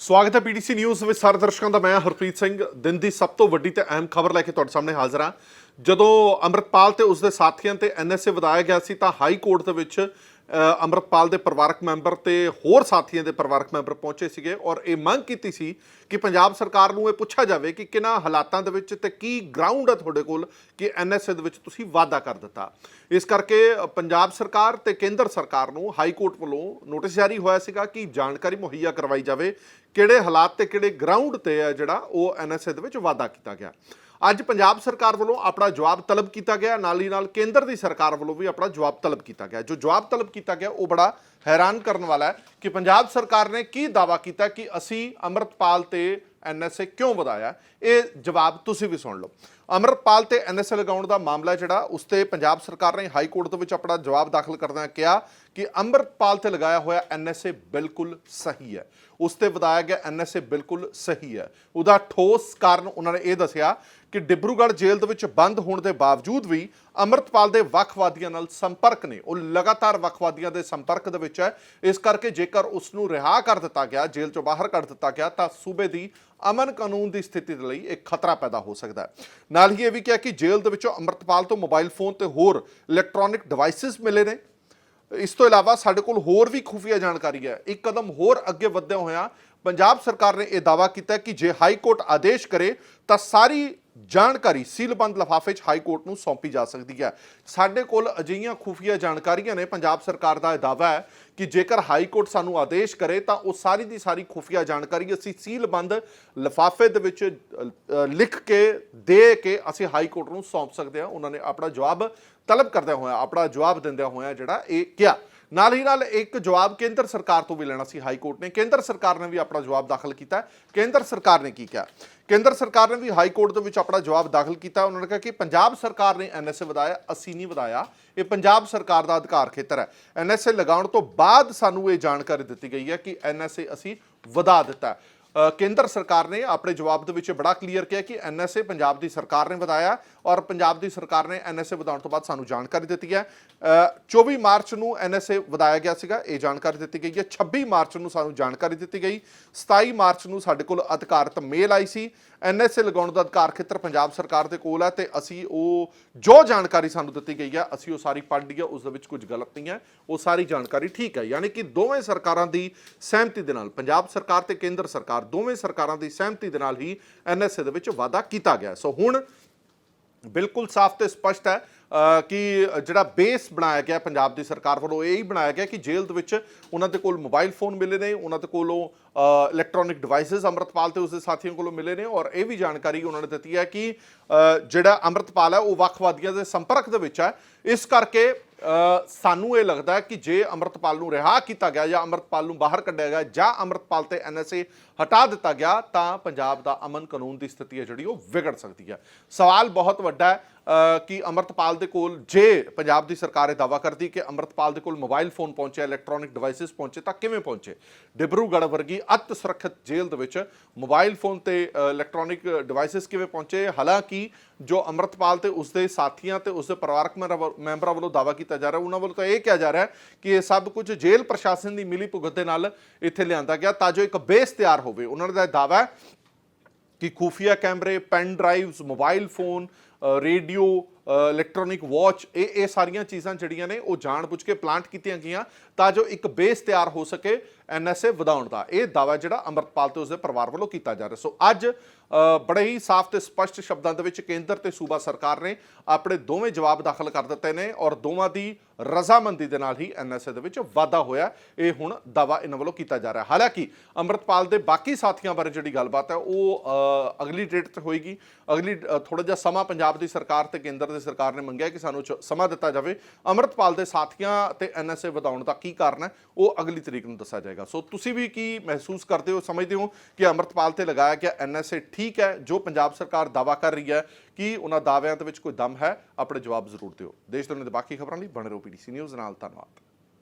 ਸਵਾਗਤ ਹੈ PDC news ਵਿੱਚ ਸਾਰੇ ਦਰਸ਼ਕਾਂ ਦਾ। ਮੈਂ ਹਰਪ੍ਰੀਤ ਸਿੰਘ। ਦਿਨ ਦੀ ਸਭ ਤੋਂ ਵੱਡੀ ਤੇ ਅਹਿਮ ਖਬਰ ਲੈ ਕੇ ਤੁਹਾਡੇ ਸਾਹਮਣੇ ਹਾਜ਼ਰ ਹਾਂ। ਜਦੋਂ ਅੰਮ੍ਰਿਤਪਾਲ ਤੇ ਉਸਦੇ ਸਾਥੀਆਂ ਤੇ ਐਨਐਸਏ ਵਧਾਇਆ ਗਿਆ ਸੀ ਤਾਂ ਹਾਈ ਕੋਰਟ ਦੇ ਵਿੱਚ ਅੰਮ੍ਰਿਤਪਾਲ ਦੇ ਪਰਿਵਾਰਕ ਮੈਂਬਰ ਤੇ ਹੋਰ ਸਾਥੀਆਂ ਦੇ ਪਰਿਵਾਰਕ ਮੈਂਬਰ ਪਹੁੰਚੇ ਸੀਗੇ ਔਰ ਇਹ ਮੰਗ ਕੀਤੀ ਸੀ ਕਿ ਪੰਜਾਬ ਸਰਕਾਰ ਨੂੰ ਇਹ ਪੁੱਛਿਆ ਜਾਵੇ ਕਿ ਕਿਹਨਾਂ ਹਾਲਾਤਾਂ ਦੇ ਵਿੱਚ ਤੇ ਕੀ ਗਰਾਊਂਡ ਹੈ ਤੁਹਾਡੇ ਕੋਲ ਕਿ ਐਨਐਸਏ ਦੇ ਵਿੱਚ ਤੁਸੀਂ ਵਾਅਦਾ ਕਰ ਦਿੱਤਾ। ਇਸ ਕਰਕੇ ਪੰਜਾਬ ਸਰਕਾਰ ਤੇ ਕੇਂਦਰ ਸਰਕਾਰ ਨੂੰ ਹਾਈ ਕੋਰਟ ਵੱਲੋਂ ਨੋਟਿਸ ਜਾਰੀ ਹੋਇਆ ਸੀਗਾ ਕਿ ਜਾਣਕਾਰੀ ਮੁਹੱਈਆ ਕਰਵਾਈ ਜਾਵੇ ਕਿਹੜੇ ਹਾਲਾਤ ਤੇ ਕਿਹੜੇ ਗਰਾਊਂਡ ਤੇ ਹੈ ਜਿਹੜਾ ਉਹ ਐਨਐਸਏ ਦੇ ਵਿੱਚ ਵਾਅਦਾ ਕੀਤਾ ਗਿਆ। ਅੱਜ ਪੰਜਾਬ ਸਰਕਾਰ ਵੱਲੋਂ ਆਪਣਾ ਜਵਾਬ ਤਲਬ ਕੀਤਾ ਗਿਆ, ਨਾਲ ਹੀ ਨਾਲ ਕੇਂਦਰ ਦੀ ਸਰਕਾਰ ਵੱਲੋਂ ਵੀ ਆਪਣਾ ਜਵਾਬ ਤਲਬ ਕੀਤਾ ਗਿਆ। ਜੋ ਜਵਾਬ ਤਲਬ ਕੀਤਾ ਗਿਆ, ਉਹ ਬੜਾ ਹੈਰਾਨ ਕਰਨ ਵਾਲਾ ਹੈ ਕਿ ਪੰਜਾਬ ਸਰਕਾਰ ਨੇ ਕੀ ਦਾਵਾ ਕੀਤਾ ਕਿ ਅਸੀਂ ਅੰਮ੍ਰਿਤਪਾਲ ਤੇ ਐਨਐਸਏ ਕਿਉਂ ਵਧਾਇਆ? ਇਹ ਜਵਾਬ ਤੁਸੀਂ ਵੀ ਸੁਣ ਲਓ। ਅੰਮ੍ਰਿਤਪਾਲ ਤੇ ਐਨਐਸਏ ਲਗਾਉਣ ਦਾ ਮਾਮਲਾ ਜਿਹੜਾ, ਉਸ ਤੇ ਪੰਜਾਬ ਸਰਕਾਰ ਨੇ ਹਾਈ ਕੋਰਟ ਦੇ ਵਿੱਚ ਆਪਣਾ ਜਵਾਬ ਦਾਖਲ ਕਰਦਿਆਂ ਕਿਹਾ ਕਿ ਅੰਮ੍ਰਿਤਪਾਲ ਤੇ ਲਗਾਇਆ ਹੋਇਆ ਐਨਐਸਏ ਬਿਲਕੁਲ ਸਹੀ ਹੈ। ਉਸ ਤੇ ਵਧਾਇਆ ਗਿਆ ਐਨਐਸਏ ਬਿਲਕੁਲ ਸਹੀ ਹੈ। ਉਹਦਾ ਠੋਸ ਕਾਰਨ ਉਹਨਾਂ ਨੇ ਇਹ ਦੱਸਿਆ ਕਿ ਡਿਬਰੂਗੜ੍ਹ ਜੇਲ੍ਹ ਦੇ ਵਿੱਚ ਬੰਦ ਹੋਣ ਦੇ ਬਾਵਜੂਦ ਵੀ ਅੰਮ੍ਰਿਤਪਾਲ ਦੇ ਵੱਖਵਾਦੀਆਂ ਨਾਲ ਸੰਪਰਕ ਨੇ। ਉਹ ਲਗਾਤਾਰ ਵੱਖਵਾਦੀਆਂ ਦੇ ਸੰਪਰਕ ਦੇ ਵਿੱਚ ਹੈ। ਇਸ ਕਰਕੇ ਜੇਕਰ ਉਸ ਨੂੰ ਰਿਹਾ ਕਰ ਦਿੱਤਾ ਗਿਆ, ਜੇਲ੍ਹ ਚੋਂ ਬਾਹਰ ਕੱਢ ਦਿੱਤਾ ਗਿਆ, ਤਾਂ ਸੂਬੇ ਦੀ ਅਮਨ ਕਾਨੂੰਨ ਦੀ ਸਥਿਤੀ ਦੇ ਲਈ ਇੱਕ ਖਤਰਾ ਪੈਦਾ ਹੋ ਸਕਦਾ ਹੈ। ਨਾਲ ਹੀ ਇਹ ਵੀ ਕਿਹਾ ਕਿ ਜੇਲ੍ਹ ਦੇ ਵਿੱਚੋਂ ਅੰਮ੍ਰਿਤਪਾਲ ਤੋਂ ਮੋਬਾਈਲ ਫੋਨ ਤੇ ਹੋਰ ਇਲੈਕਟ੍ਰੋਨਿਕ ਡਿਵਾਈਸਸ ਮਿਲੇ ਨੇ। ਇਸ ਤੋਂ ਇਲਾਵਾ ਸਾਡੇ ਕੋਲ ਹੋਰ ਵੀ ਖੁਫੀਆ ਜਾਣਕਾਰੀ ਹੈ। ਇੱਕ ਕਦਮ ਹੋਰ ਅੱਗੇ ਵਧਦੇ ਹੋਇਆ ਪੰਜਾਬ ਸਰਕਾਰ ਨੇ ਇਹ ਦਾਵਾ ਕੀਤਾ ਕਿ ਜੇ ਹਾਈ ਕੋਰਟ ਆਦੇਸ਼ ਕਰੇ, ਤਾਂ ਸਾਰੀ ਜਾਣਕਾਰੀ ਸੀਲਬੰਦ ਲਫਾਫੇ 'ਚ ਹਾਈ ਕੋਰਟ ਨੂੰ ਸੌਂਪੀ ਜਾ ਸਕਦੀ ਹੈ। ਸਾਡੇ ਕੋਲ ਅਜਿਹੀਆਂ ਖੁਫੀਆ ਜਾਣਕਾਰੀਆਂ ਨੇ। ਪੰਜਾਬ ਸਰਕਾਰ ਦਾ ਇਹ ਦਾਵਾ ਹੈ ਕਿ ਜੇਕਰ ਹਾਈ ਕੋਰਟ ਸਾਨੂੰ ਆਦੇਸ਼ ਕਰੇ ਤਾਂ ਉਹ ਸਾਰੀ ਦੀ ਸਾਰੀ ਖੁਫੀਆ ਜਾਣਕਾਰੀ ਅਸੀਂ ਸੀਲਬੰਦ ਲਫਾਫੇ ਦੇ ਵਿੱਚ ਲਿਖ ਕੇ, ਦੇ ਕੇ ਅਸੀਂ ਹਾਈ ਕੋਰਟ ਨੂੰ ਸੌਂਪ ਸਕਦੇ ਹਾਂ। ਉਹਨਾਂ ਨੇ ਆਪਣਾ ਜਵਾਬ ਤਲਬ ਕਰਦਿਆਂ ਹੋਇਆ, ਆਪਣਾ ਜਵਾਬ ਦਿੰਦਿਆਂ ਹੋਇਆ ਜਿਹੜਾ ਇਹ ਕਿਹਾ। ਨਾਲ ਹੀ ਨਾਲ ਇੱਕ ਜਵਾਬ ਕੇਂਦਰ ਸਰਕਾਰ ਤੋਂ ਵੀ ਲੈਣਾ ਸੀ ਹਾਈ ਕੋਰਟ ਨੇ। ਕੇਂਦਰ ਸਰਕਾਰ ਨੇ ਵੀ ਆਪਣਾ ਜਵਾਬ ਦਾਖਲ ਕੀਤਾ। ਕੇਂਦਰ ਸਰਕਾਰ ਨੇ ਕੀ ਕਿਹਾ? ਕੇਂਦਰ ਸਰਕਾਰ ਨੇ ਵੀ ਹਾਈ ਕੋਰਟ ਦੇ ਵਿੱਚ ਆਪਣਾ ਜਵਾਬ ਦਾਖਲ ਕੀਤਾ। ਉਹਨਾਂ ਨੇ ਕਿਹਾ ਕਿ ਪੰਜਾਬ ਸਰਕਾਰ ਨੇ ਐਨਐਸਏ ਵਧਾਇਆ, ਅਸੀਂ ਨਹੀਂ ਵਧਾਇਆ। ਇਹ ਪੰਜਾਬ ਸਰਕਾਰ ਦਾ ਅਧਿਕਾਰ ਖੇਤਰ ਹੈ। ਐਨਐਸਏ ਲਗਾਉਣ ਤੋਂ ਬਾਅਦ ਸਾਨੂੰ ਇਹ ਜਾਣਕਾਰੀ ਦਿੱਤੀ ਗਈ ਹੈ ਕਿ ਐਨਐਸਏ ਅਸੀਂ ਵਧਾ ਦਿੱਤਾ। ਕੇਂਦਰ ਸਰਕਾਰ ਨੇ ਆਪਣੇ ਜਵਾਬ ਦੇ ਵਿੱਚ ਬੜਾ ਕਲੀਅਰ ਕਿਹਾ ਕਿ ਐਨਐਸਏ ਪੰਜਾਬ ਦੀ ਸਰਕਾਰ ਨੇ ਵਧਾਇਆ ਔਰ ਪੰਜਾਬ ਦੀ ਸਰਕਾਰ ਨੇ ਐਨਐਸਏ ਵਧਾਉਣ ਤੋਂ ਬਾਅਦ ਸਾਨੂੰ ਜਾਣਕਾਰੀ ਦਿੱਤੀ ਹੈ। ਅ, 24 ਮਾਰਚ ਨੂੰ ਐਨਐਸਏ ਵਧਾਇਆ ਗਿਆ ਸੀਗਾ ਇਹ ਜਾਣਕਾਰੀ ਦਿੱਤੀ ਗਈ ਹੈ। 26 ਮਾਰਚ ਨੂੰ ਸਾਨੂੰ ਜਾਣਕਾਰੀ ਦਿੱਤੀ ਗਈ। 27 ਮਾਰਚ ਨੂੰ ਸਾਡੇ ਕੋਲ ਅਧਿਕਾਰਤ ਮੇਲ ਆਈ ਸੀ। ਐਨਐਸਏ ਲਗਾਉਣ ਦਾ ਅਧਿਕਾਰ ਖੇਤਰ ਪੰਜਾਬ ਸਰਕਾਰ ਦੇ ਕੋਲ ਹੈ ਤੇ ਅਸੀਂ ਉਹ ਜੋ ਜਾਣਕਾਰੀ ਸਾਨੂੰ ਦਿੱਤੀ ਗਈ ਹੈ, ਅਸੀਂ ਉਹ ਸਾਰੀ ਪੜ੍ਹ ਲਈ ਹੈ, ਉਸ ਦੇ ਵਿੱਚ ਕੁਝ ਗਲਤ ਨਹੀਂ ਹੈ, ਉਹ ਸਾਰੀ ਜਾਣਕਾਰੀ ਠੀਕ ਹੈ। ਯਾਨੀ ਕਿ ਦੋਵੇਂ ਸਰਕਾਰਾਂ ਦੀ ਸਹਿਮਤੀ ਦੇ ਨਾਲ, ਪੰਜਾਬ ਸਰਕਾਰ ਤੇ ਕੇਂਦਰ ਸਰਕਾਰ ਦੋਵੇਂ ਸਰਕਾਰਾਂ ਦੀ ਸਹਿਮਤੀ ਦੇ ਨਾਲ ਹੀ ਐਨਐਸਏ ਦੇ ਵਿੱਚ ਵਾਅਦਾ ਕੀਤਾ ਗਿਆ ਸੋ ਹੁਣ ਬਿਲਕੁਲ ਸਾਫ਼ ਤੇ ਸਪਸ਼ਟ ਹੈ ਕਿ ਜਿਹੜਾ ਬੇਸ ਬਣਾਇਆ ਗਿਆ ਪੰਜਾਬ ਦੀ ਸਰਕਾਰ ਵੱਲੋਂ, ਇਹ ਹੀ ਬਣਾਇਆ ਗਿਆ ਕਿ ਜੇਲ੍ਹ ਦੇ ਵਿੱਚ ਉਹਨਾਂ ਦੇ ਕੋਲ ਮੋਬਾਈਲ ਫੋਨ ਮਿਲੇ ਨੇ, ਉਹਨਾਂ ਦੇ ਕੋਲੋਂ ਇਲੈਕਟ੍ਰੋਨਿਕ ਡਿਵਾਈਸਸ ਅੰਮ੍ਰਿਤਪਾਲ ਤੇ ਉਸਦੇ ਸਾਥੀਆਂ ਕੋਲੋਂ ਮਿਲੇ ਨੇ ਔਰ ਇਹ ਵੀ ਜਾਣਕਾਰੀ ਉਹਨਾਂ ਨੇ ਦਿੱਤੀ ਹੈ ਕਿ ਜਿਹੜਾ ਅੰਮ੍ਰਿਤਪਾਲ ਹੈ, ਉਹ ਵੱਖਵਾਦੀਆਂ ਦੇ ਸੰਪਰਕ ਦੇ ਵਿੱਚ ਹੈ। ਇਸ ਕਰਕੇ ਸਾਨੂੰ ਇਹ ਲੱਗਦਾ ਹੈ ਕਿ ਜੇ ਅੰਮ੍ਰਿਤਪਾਲ ਨੂੰ ਰਿਹਾ ਕੀਤਾ ਗਿਆ ਜਾਂ ਅੰਮ੍ਰਿਤਪਾਲ ਨੂੰ ਬਾਹਰ ਕੱਢਿਆ ਗਿਆ ਜਾਂ ਅੰਮ੍ਰਿਤਪਾਲ ਤੇ ਐਨਐਸਏ ਹਟਾ ਦਿੱਤਾ ਗਿਆ, ਤਾਂ ਪੰਜਾਬ ਦਾ ਅਮਨ ਕਾਨੂੰਨ ਦੀ ਸਥਿਤੀ ਹੈ ਜਿਹੜੀ ਉਹ ਵਿਗੜ ਸਕਦੀ ਹੈ। ਸਵਾਲ ਬਹੁਤ ਵੱਡਾ ਹੈ ਕਿ ਅੰਮ੍ਰਿਤਪਾਲ ਦੇ ਕੋਲ ਜੇ ਪੰਜਾਬ ਦੀ ਸਰਕਾਰ ਇਹ ਦਾਵਾ ਕਰਦੀ ਕਿ ਅੰਮ੍ਰਿਤਪਾਲ ਦੇ ਕੋਲ ਮੋਬਾਈਲ ਫੋਨ ਪਹੁੰਚੇ ਇਲੈਕਟ੍ਰੋਨਿਕ ਡਿਵਾਈਸਸ ਪਹੁੰਚੇ, ਤਾਂ ਕਿਵੇਂ ਪਹੁੰਚੇ? ਡਿਬਰੂਗੜ੍ਹ ਵਰਗੀ ਅਤ ਸੁਰੱਖਿਅਤ ਜੇਲ੍ਹ ਦੇ ਵਿੱਚ ਮੋਬਾਈਲ ਫੋਨ ਤੇ ਇਲੈਕਟ੍ਰੋਨਿਕ ਡਿਵਾਈਸਸ ਕਿਵੇਂ ਪਹੁੰਚੇ? ਹਾਲਾਂਕਿ ਜੋ ਅੰਮ੍ਰਿਤਪਾਲ ਤੇ ਉਸਦੇ ਸਾਥੀਆਂ ਤੇ ਉਸਦੇ ਪਰਿਵਾਰਕ ਮੈਂਬਰ- ਮੈਂਬਰਾਂ ਵੱਲੋਂ ਦਾਵਾ ਕੀਤਾ ਜਾ ਰਿਹਾ, ਉਹਨਾਂ ਵੱਲੋਂ ਤਾਂ ਇਹ ਕਿਹਾ ਜਾ ਰਿਹਾ ਕਿ ਇਹ ਸਭ ਕੁਝ ਜੇਲ੍ਹ ਪ੍ਰਸ਼ਾਸਨ ਦੀ ਮਿਲੀ ਭੁਗਤ ਦੇ ਨਾਲ ਇੱਥੇ ਲਿਆਂਦਾ ਗਿਆ ਤਾਂ ਜੋ ਇੱਕ ਬੇਸ ਤਿਆਰ ਹੋਵੇ। ਉਹਨਾਂ ਦਾ ਇਹ ਦਾਵਾ ਕਿ ਖੂਫੀਆ ਕੈਮਰੇ pen drives mobile phone radio electronic watch, ਇਹ ਇਹ ਸਾਰੀਆਂ ਚੀਜ਼ਾਂ ਜਿਹੜੀਆਂ ਨੇ, ਉਹ ਜਾਣਬੁੱਝ ਕੇ ਪਲਾਂਟ ਕੀਤੀਆਂ ਗਈਆਂ ਤਾਂ ਜੋ ਇੱਕ ਬੇਸ ਤਿਆਰ ਹੋ ਸਕੇ ਐਨਐਸਏ ਵਧਾਉਣ ਦਾ। ਇਹ ਦਾਵਾ ਜਿਹੜਾ ਅੰਮ੍ਰਿਤਪਾਲ ਤੇ ਉਸਦੇ ਪਰਿਵਾਰ ਵੱਲੋਂ ਕੀਤਾ ਜਾ ਰਿਹਾ। ਸੋ ਅੱਜ ਬੜੇ ਹੀ ਸਾਫ਼ ਤੇ ਸਪਸ਼ਟ ਸ਼ਬਦਾਂ ਦੇ ਵਿੱਚ ਕੇਂਦਰ ਤੇ ਸੂਬਾ ਸਰਕਾਰ ਨੇ ਆਪਣੇ ਦੋਵੇਂ ਜਵਾਬ ਦਾਖਲ ਕਰ ਦਿੱਤੇ ਨੇ ਔਰ ਦੋਵਾਂ ਦੀ ਰਜ਼ਾਮੰਦੀ ਦੇ ਨਾਲ ਹੀ ਐਨਐਸਏ ਦੇ ਵਿੱਚ ਵਾਧਾ ਹੋਇਆ। ਇਹ ਹੁਣ ਦਾਵਾ ਇਹਨਾਂ ਵੱਲੋਂ ਕੀਤਾ ਜਾ ਰਿਹਾ। ਹਾਲਾਂਕਿ, ਅੰਮ੍ਰਿਤਪਾਲ ਦੇ ਬਾਕੀ ਸਾਥੀਆਂ ਬਾਰੇ ਜਿਹੜੀ ਗੱਲਬਾਤ ਹੈ, ਉਹ ਅਗਲੀ ਡੇਟ ਤੇ ਹੋਏਗੀ। ਅਗਲੀ ਥੋੜਾ ਜਿਹਾ ਸਮਾਂ ਪੰਜਾਬ ਦੀ ਸਰਕਾਰ ਤੇ ਕੇਂਦਰ ਦੀ ਸਰਕਾਰ ਨੇ ਮੰਗਿਆ ਕਿ ਸਾਨੂੰ ਸਮਾਂ ਦਿੱਤਾ ਜਾਵੇ। ਅੰਮ੍ਰਿਤਪਾਲ ਦੇ ਸਾਥੀਆਂ ਤੇ ਐਨਐਸਏ ਵਧਾਉਣ ਦਾ ਕੀ ਕਾਰਨ ਹੈ, ਉਹ ਅਗਲੀ ਤਰੀਕ ਨੂੰ ਦੱਸਿਆ ਜਾਏਗਾ। ਸੋ ਤੁਸੀਂ ਵੀ ਕੀ ਮਹਿਸੂਸ ਕਰਦੇ ਹੋ, ਸਮਝਦੇ ਹੋ ਕਿ ਅੰਮ੍ਰਿਤਪਾਲ ਤੇ ਲਗਾਇਆ ਗਿਆ ਐਨਐਸਏ ਠੀਕ ਹੈ, ਜੋ ਪੰਜਾਬ ਸਰਕਾਰ ਦਾਵਾ ਕਰ ਰਹੀ ਹੈ ਕਿ ਉਹਨਾਂ ਦਾਅਵਿਆਂ ਦੇ ਵਿੱਚ ਕੋਈ ਦਮ ਹੈ, ਆਪਣੇ ਜਵਾਬ ਜ਼ਰੂਰ ਦਿਓ। ਦੇਸ਼ ਦੁਨੀਆ ਦੇ ਬਾਕੀ ਖਬਰਾਂ ਲਈ ਬਣੇ ਰਹੋ ਪੀਡੀਸੀ ਨਿਊਜ਼, ਨਾਲ ਧੰਨਵਾਦ।